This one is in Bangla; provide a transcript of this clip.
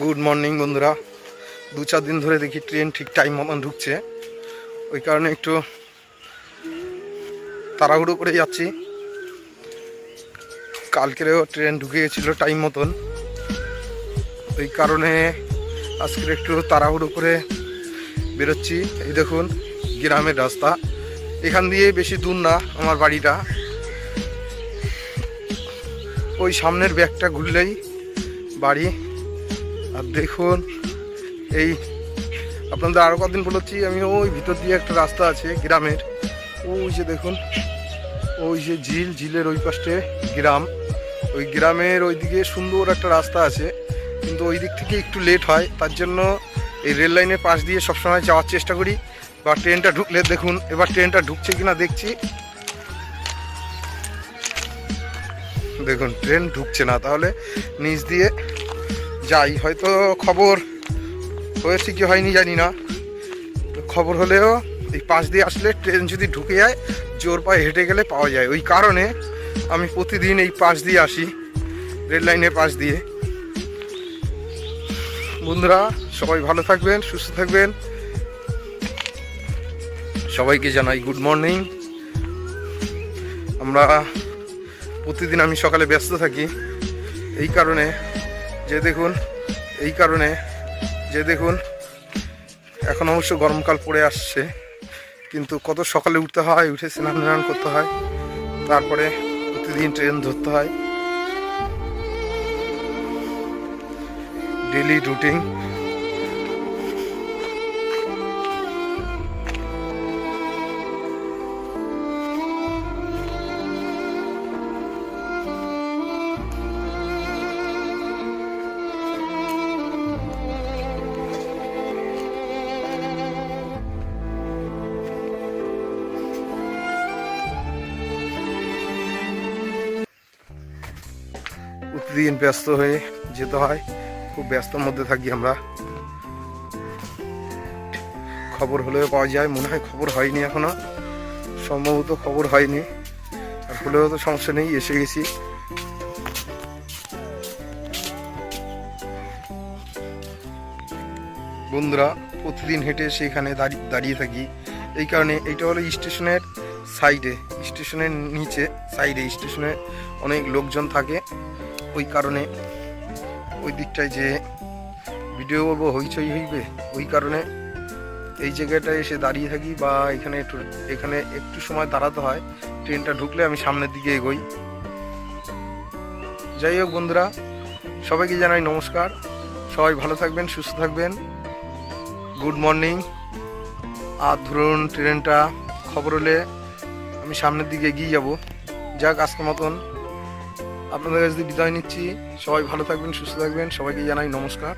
গুড মর্নিং বন্ধুরা। দু চার দিন ধরে দেখি ট্রেন ঠিক টাইম মতন ঢুকছে। ওই কারণে একটু তাড়াহুড়ো করে যাচ্ছি। কালকেরেও ট্রেন ঢুকে গেছিল টাইম মতন। ওই কারণে আজকের একটু তাড়াহুড়ো করে বেরোচ্ছি। এই দেখুন, গ্রামের রাস্তা। এখান দিয়ে বেশি দূর না, আমার বাড়িটা। ওই সামনের ব্যাগটা ঘুরলেই বাড়ি। আর দেখুন, এই আপনাদের আরও কদিন বলেছি, আমি ওই ভিতর দিয়ে একটা রাস্তা আছে গ্রামের। ওই যে দেখুন, ওই যে ঝিল, ঝিলের ওই পাশে গ্রাম। ওই গ্রামের ওই দিকে সুন্দর একটা রাস্তা আছে, কিন্তু ওই দিক থেকে একটু লেট হয়। তার জন্য এই রেল লাইনের পাশ দিয়ে সবসময় যাওয়ার চেষ্টা করি। বা ট্রেনটা ঢুকলে দেখুন, এবার ট্রেনটা ঢুকছে কিনা দেখছি। দেখুন ট্রেন ঢুকছে না। তাহলে নিচ দিয়ে যাই, হয়তো খবর হয়েছে কি হয়নি জানি না। খবর হলেও এই পাশ দিয়ে আসলে ট্রেন যদি ঢুকে যায়, জোর পায়ে হেঁটে গেলে পাওয়া যায়। ওই কারণে আমি প্রতিদিন এই পাশ দিয়ে আসি, রেল লাইনের পাশ দিয়ে। বন্ধুরা, সবাই ভালো থাকবেন, সুস্থ থাকবেন। সবাইকে জানাই গুড মর্নিং। আমরা প্রতিদিন আমি সকালে ব্যস্ত থাকি, এই কারণে যে দেখুন, এই কারণে যে দেখুন, এখন অবশ্য গরমকাল পড়ে আসছে, কিন্তু কত সকালে উঠতে হয়, উঠে স্নান স্নান করতে হয়, তারপরে প্রতিদিন ট্রেন ধরতে হয়। ডেলি রুটিন প্রতিদিন ব্যস্ত হয়ে যেতে হয়। খুব ব্যস্তর মধ্যে থাকি আমরা। খবর হলেও পাওয়া যায়। মনে হয় খবর হয়নি এখনও। সম্ভবত খবর হয়নি। আর হলেও তো সমস্যা নেই, এসে গেছি। বন্ধুরা, প্রতিদিন হেঁটে সেখানে দাঁড়িয়ে দাঁড়িয়ে থাকি। এই কারণে এইটা হলো স্টেশনের সাইডে। স্টেশনের নিচে, সাইডে স্টেশনে অনেক লোকজন থাকে। ওই কারণে ওই দিকটায় যে ভিডিও করব হইচই হইবে, ওই কারণে এই জায়গাটায় এসে দাঁড়িয়ে থাকি বা এখানে একটু এখানে একটু সময় দাঁড়াতে হয়। ট্রেনটা ঢুকলে আমি সামনের দিকে এগোই। যাই হোক বন্ধুরা, সবাইকে জানাই নমস্কার। সবাই ভালো থাকবেন, সুস্থ থাকবেন। গুড মর্নিং আর ধরুন ট্রেনটা খবর হলে আমি সামনের দিকে এগিয়ে যাব। যাক আজকের মতন। আপনাদের কাছে বিদায় নিচ্ছি। সবাই ভালো থাকবেন সুস্থ থাকবেন। সবাইকে জানাই নমস্কার।